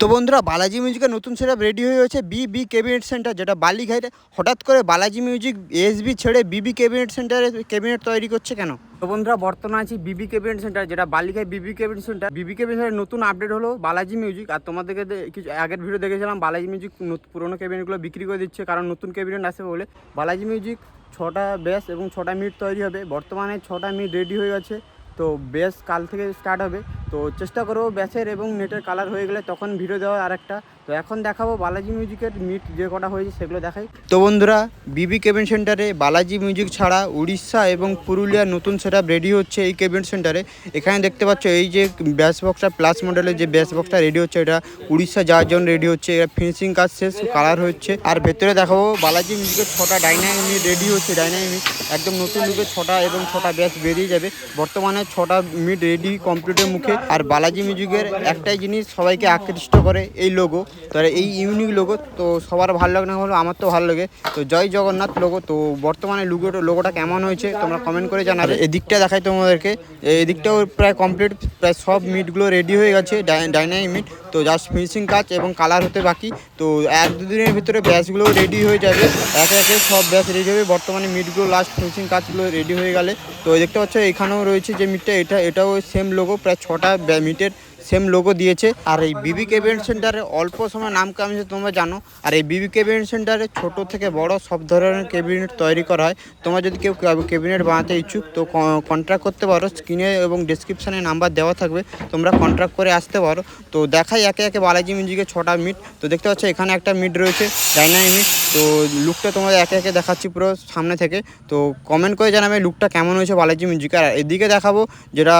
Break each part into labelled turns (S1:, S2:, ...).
S1: তো বন্ধুরা, বালাজি মিউজিকের নতুন সেটআপ রেডি হয়ে গেছে বি বি ক্যাবিনেট সেন্টার যেটা বালিঘাটে। হঠাৎ করে বালাজি মিউজিক এসবি ছেড়ে বিবি ক্যাবিনেট সেন্টারে ক্যাবিনেট তৈরি করছে কেন? তো বন্ধুরা, বর্তমানে আছি বিবি ক্যাবিনেট সেন্টার যেটা Balighat BB cabinet center BB cabinet center নতুন আপডেট হলো বালাজি মিউজিক। আর তোমাদেরকে কিছু আগের ভিডিও দেখেছিলাম, বালাজি মিউজিক পুরোনো ক্যাবিনেটগুলো বিক্রি করে দিচ্ছে, কারণ নতুন ক্যাবিনেট আসে বলে। বালাজি মিউজিক ছটা বেস এবং ছটা মিট তৈরি হবে। বর্তমানে ছটা মিট রেডি হয়ে গেছে। তো ব্যাস কাল থেকে স্টার্ট হবে। তো চেষ্টা করব ব্যাসের এবং নেটের কালার হয়ে গেলে তখন ভিডিও দেওয়ার আরেকটা। তো এখন দেখাবো বালাজি মিউজিকের মিট যে কটা হয়েছে সেগুলো দেখাই। তো বন্ধুরা বিবি কেবিন সেন্টারে বালাজি মিউজিক ছাড়া উড়িষ্যা এবং পুরুলিয়ার নতুন সেটআপ রেডি হচ্ছে এই কেবিন সেন্টারে এখানে দেখতে পাচ্ছ এই যে ব্যাস বক্সটা প্লাস মডেলের যে ব্যাস বক্সটা রেডি হচ্ছে, এটা উড়িষ্যা যাওয়ার জন্য রেডি হচ্ছে। এটা ফিনিশিং কাজ শেষ কালার হচ্ছে। আর ভেতরে দেখাবো বালাজি মিউজিকের ছটা ডাইনামিক রেডি হচ্ছে ডাইনামিক একদম নতুন রূপে ছটা এবং ছটা ব্যাস বেরিয়ে যাবে। বর্তমানে ছটা মিড রেডি কমপ্লিটের মুখে। আর বালাজি মিউজিকের একটাই জিনিস সবাইকে আকৃষ্ট করে, এই লোগো তো এই ইউনিক লোগো তো সবার ভালো লাগে না হলো আমার তো ভালো লাগে। তো জয় জগন্নাথ লোগো তো বর্তমানে লোগোটা লোগোটা কেমন হয়েছে তোমরা কমেন্ট করে জানাবে। এদিকটা দেখাই তোমাদেরকে। এদিকটাও প্রায় কমপ্লিট প্রায় সব মিটগুলো রেডি হয়ে গেছে ডাইনামিক মিট তো জাস্ট ফিনিশিং কাজ এবং কালার হতে বাকি। তো এক দুদিনের ভিতরে ব্যাচগুলো রেডি হয়ে যাবে। একে একে সব ব্যাচ রেডি হবে। বর্তমানে মিটগুলো লাস্ট ফিনিশিং কাজগুলো রেডি হয়ে গেলে। তো দেখতে পাচ্ছ, এখানেও রয়েছে যে মিটটা এটা এটাও সেম লোগো প্রায় ছটা মিটের সেম লোগো দিয়েছে। আর এই বিবি কেবিনেট সেন্টারে অল্প সময় নাম কামিয়েছে, তোমরা জানো। আর এই বিবি কেবিনেট সেন্টারে ছোট থেকে বড় সব ধরনের ক্যাবিনেট তৈরি করা হয়। তোমরা যদি কেউ ক্যাবিনেট বানাতে ইচ্ছুক, তো কন্ট্রাক্ট করতে পারো। স্ক্রিনে এবং ডিসক্রিপশানে নাম্বার দেওয়া থাকবে। তোমরা কন্ট্রাক্ট করে আসতে পারো। তো দেখাই একে একে বালাজি মিউজিকের ছটা মিট তো দেখতে পাচ্ছ, এখানে একটা মিট রয়েছে ডাইনামিক মিট তো লুকটা তোমাদের একে একে দেখাচ্ছি পুরো সামনে থেকে। তো কমেন্ট করে জানাবে লুকটা কেমন হয়েছে বালাজি মিউজিক আর এদিকে দেখাবো, যেটা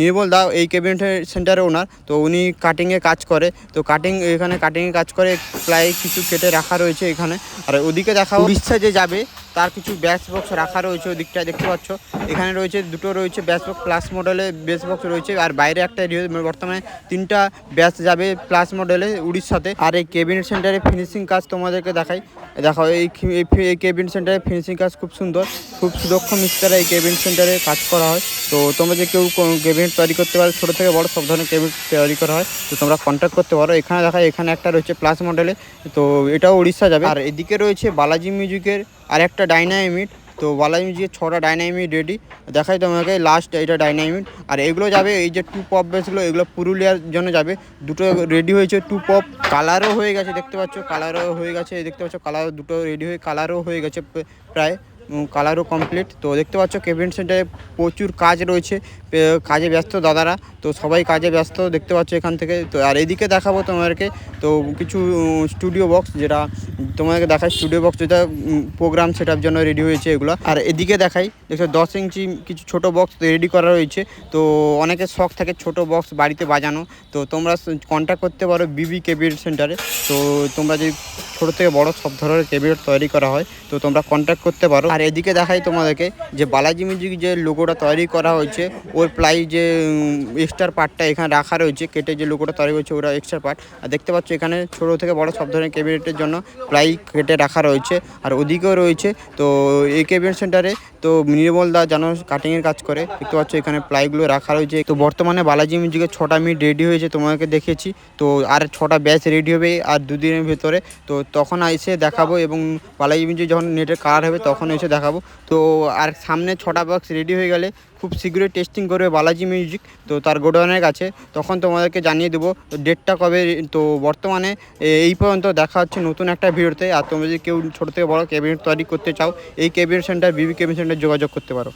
S1: নির্মল দা এই ক্যাবিনেট সেন্টারে ওনার। তো উনি কাটিংয়ে কাজ করে। তো কাটিং এখানে কাটিংয়ে কাজ করে প্রায় কিছু কেটে রাখা রয়েছে এখানে। আর ওদিকে দেখাবো। ইচ্ছা যে যাবে তার কিছু ব্যাস বক্স রাখা রয়েছে ওদিকটা দেখতে পাচ্ছ। এখানে রয়েছে দুটো রয়েছে ব্যাস বক্স, প্লাস মডেলে বেস বক্স রয়েছে। আর বাইরে একটা রিও- বর্তমানে তিনটা ব্যাস যাবে প্লাস মডেলে উড়িষ্যাতে। আর এই কেবিনেট সেন্টারে ফিনিশিং কাজ তোমাদেরকে দেখাই। দেখো এই খি- এই কেবিন সেন্টারে ফিনিশিং কাজ খুব সুন্দর। খুব সুদক্ষ মিস্ত্রা এই কেবিন সেন্টারে কাজ করা হয়। তো তোমরা যে কেউ কেবিনেট তৈরি করতে পারো, ছোটো থেকে বড় সব ধরনের কেবিনেট তৈরি করা হয়, তো তোমরা কন্ট্যাক্ট করতে পারো। এখানে দেখা এখানে একটা রয়েছে প্লাস মডেলে, তো এটাও উড়িষ্যা যাবে। আর এদিকে রয়েছে বালাজি মিউজিকের আর একটা ডাইনামিট, তো বালাজি মিউজিকের ছটা ডাইনামিট রেডি দেখাই তোমাকে লাস্ট এটা ডাইনামিট। আর এগুলো যাবে, এই যে টু পপ বেসগুলো এগুলো পুরুলিয়ার জন্য যাবে। দুটো রেডি হয়েছে টু পপ কালারও হয়ে গেছে, দেখতে পাচ্ছ কালারও হয়ে গেছে, দেখতে পাচ্ছ কালার দুটো রেডি হয়ে কালারও হয়ে গেছে, প্রায়। কালারও কমপ্লিট তো দেখতে পাচ্ছ কেবিন সেন্টারে প্রচুর কাজ রয়েছে। কাজে ব্যস্ত দাদারা। তো সবাই কাজে ব্যস্ত, দেখতে পাচ্ছ এখান থেকে। তো আর এদিকে দেখাবো তোমাদেরকে, তো কিছু স্টুডিও বক্স যেটা তোমাদেরকে দেখাই। স্টুডিও বক্স যেটা প্রোগ্রাম সেটার জন্য রেডি হয়েছে এগুলো। আর এদিকে দেখাই দেখো দশ ইঞ্চি কিছু ছোট বক্স রেডি করা রয়েছে। তো অনেকের শখ থাকে ছোট বক্স বাড়িতে বাজানো। তো তোমরা কন্ট্যাক্ট করতে পারো বিবি কেবিনেট সেন্টারে তো তোমরা যদি ছোটো থেকে বড় সব ধরনের কেবিনেট তৈরি করা হয়, তো তোমরা কন্ট্যাক্ট করতে পারো। আর এদিকে দেখাই তোমাদেরকে যে বালাজি মিউজিক যে লোগোটা তৈরি করা হয়েছে, ওর প্লাই যে এক্সট্রা পার্টটা এখানে রাখা রয়েছে, কেটে যে লোগোটা তৈরি হয়েছে ওরা এক্সট্রা পার্ট আর দেখতে পাচ্ছ এখানে ছোটো থেকে বড় সব ধরনের ক্যাবিনেটের জন্য প্লাই কেটে রাখা রয়েছে। আর ওদিকেও রয়েছে, তো এই ক্যাবিনেট সেন্টারে তো নির্মল দা যেন কাটিংয়ের কাজ করে, দেখতে পাচ্ছ এখানে প্লাইগুলো রাখা রয়েছে। তো বর্তমানে বালাজি মিউজিকের ছটা মিনিট রেডি হয়েছে তোমাকে দেখেছি, তো আর ছটা ব্যাচ রেডি হবে আর দুদিনের ভেতরে। তো তখন এসে দেখাবো এবং বালাজি মিউজিক যখন নেটের কালার হবে তখন এসে দেখাবো। তো আর সামনে ছটা বক্স রেডি হয়ে গেলে খুব শীঘ্রই টেস্টিং করবে বালাজি মিউজিক তো তার গোডাউনের কাছে। তখন তোমাদেরকে জানিয়ে দেবো ডেটটা কবে। তো বর্তমানে এই পর্যন্ত দেখা হচ্ছে নতুন একটা ভিডিওতে। আর তোমরা যদি কেউ ছোটো থেকে বড়ো ক্যাবিনেট তৈরি করতে চাও, এই cabinet center BB cabinet center যোগাযোগ করতে পারো।